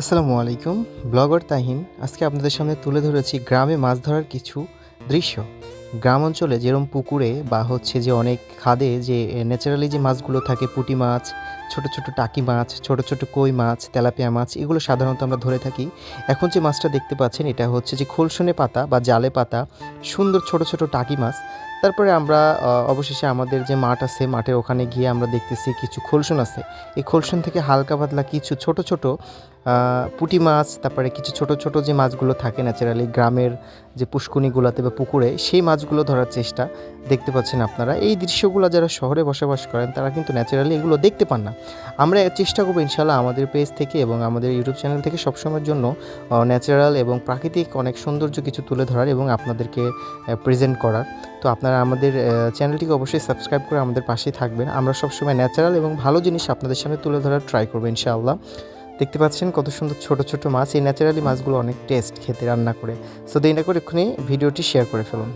আসসালামু আলাইকুম, ব্লগার তাহিন। আজকে আপনাদের সামনে তুলে ধরেছি গ্রামে মাছ ধরার কিছু দৃশ্য। গ্রাম অঞ্চলে যেরকম পুকুরে বা হচ্ছে যে অনেক খাদে যে ন্যাচারালি যে মাছগুলো থাকে, পুঁটি মাছ, ছোট ছোট টাকি মাছ, ছোট ছোট কই মাছ, তেলাপিয়া মাছ, এগুলো সাধারণত আমরা ধরে থাকি। এখন যে মাছটা দেখতে পাচ্ছেন, এটা হচ্ছে যে খোলসনে পাতা বা জালে পাতা, সুন্দর ছোট ছোট টাকি মাছ। তারপরে আমরা অবশেষে আমাদের যে মাঠ আছে, মাঠের ওখানে গিয়ে আমরা দেখতেছি কিছু খোলসন আছে। এই খোলসন থেকে হালকা পাতলা কিছু ছোট ছোট পুঁটি মাছ, তারপরে কিছু ছোট ছোট যে মাছগুলো থাকে ন্যাচারালি গ্রামের যে পুষ্কুনিগুলোতে বা পুকুরে, সেই মাছগুলো ধরার চেষ্টা দেখতে পাচ্ছেন আপনারা। এই দৃশ্যগুলো যারা শহরে বসবাস করেন, তারা কিন্তু ন্যাচারালি এগুলো দেখতে পান না। আমরা চেষ্টা করব ইনশাল্লাহ আমাদের পেজ থেকে এবং আমাদের ইউটিউব চ্যানেল থেকে সবসময়ের জন্য ন্যাচারাল এবং প্রাকৃতিক অনেক সৌন্দর্য কিছু তুলে ধরার এবং আপনাদেরকে প্রেজেন্ট করার। তো আপনারা আমাদের চ্যানেলটিকে অবশ্যই সাবস্ক্রাইব করে আমাদের পাশেই থাকবেন। আমরা সবসময় ন্যাচারাল এবং ভালো জিনিস আপনাদের সামনে তুলে ধরার ট্রাই করব ইনশাআল্লাহ। দেখতে পাচ্ছেন কত সুন্দর ছোট ছোট মাছ। এই ন্যাচারালি মাছগুলো অনেক টেস্ট খেতে, রান্না করে। সো দেরি না করে এক্ষুনি ভিডিওটি শেয়ার করে ফেলুন।